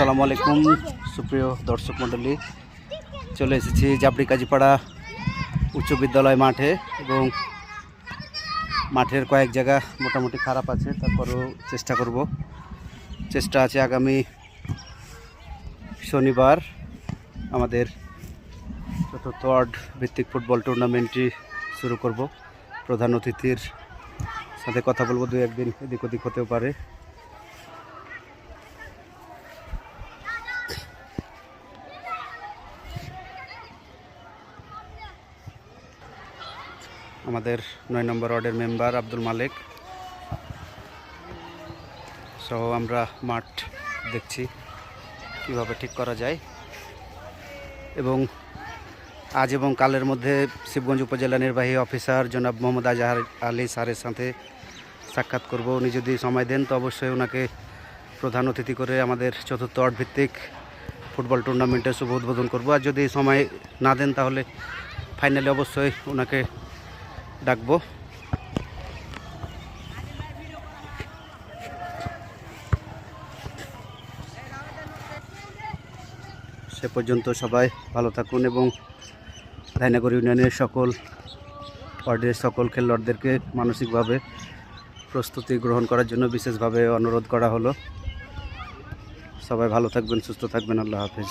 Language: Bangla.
আসসালামু আলাইকুম, সুপ্রিয় দর্শক মণ্ডলী। চলে এসেছি জাবড়ি কাজীপাড়া উচ্চ বিদ্যালয় মাঠে এবং মাঠের কয়েক জায়গা মোটামুটি খারাপ আছে, তারপরেও চেষ্টা করব। চেষ্টা আছে আগামী শনিবার আমাদের চতুর্থ ওয়ার্ড ভিত্তিক ফুটবল টুর্নামেন্টটি শুরু করব। প্রধান অতিথির সাথে কথা বলব দু একদিন এদিক ওদিক হতেও পারে। আমাদের নয় নম্বর ওয়ার্ডের মেম্বার আব্দুল মালিক। সহ আমরা মাঠ দেখছি কীভাবে ঠিক করা যায়। এবং আজ এবং কালের মধ্যে শিবগঞ্জ উপজেলা নির্বাহী অফিসার জনাব মোহাম্মদ আজহার আলী স্যারের সাথে সাক্ষাৎ করব। উনি যদি সময় দেন, তো অবশ্যই ওনাকে প্রধান অতিথি করে আমাদের চতুর্থ ওয়ার্ড ভিত্তিক ফুটবল টুর্নামেন্টের শুভ উদ্বোধন করব। আর যদি সময় না দেন, তাহলে ফাইনালি অবশ্যই ওনাকে ডাকবো। সে পর্যন্ত সবাই ভালো থাকুন এবং ধাইনাগর ইউনিয়নের সকল ওয়ার্ডের সকল খেলোয়াড়দেরকে মানসিকভাবে প্রস্তুতি গ্রহণ করার জন্য বিশেষভাবে অনুরোধ করা হলো। সবাই ভালো থাকবেন, সুস্থ থাকবেন। আল্লাহ হাফেজ।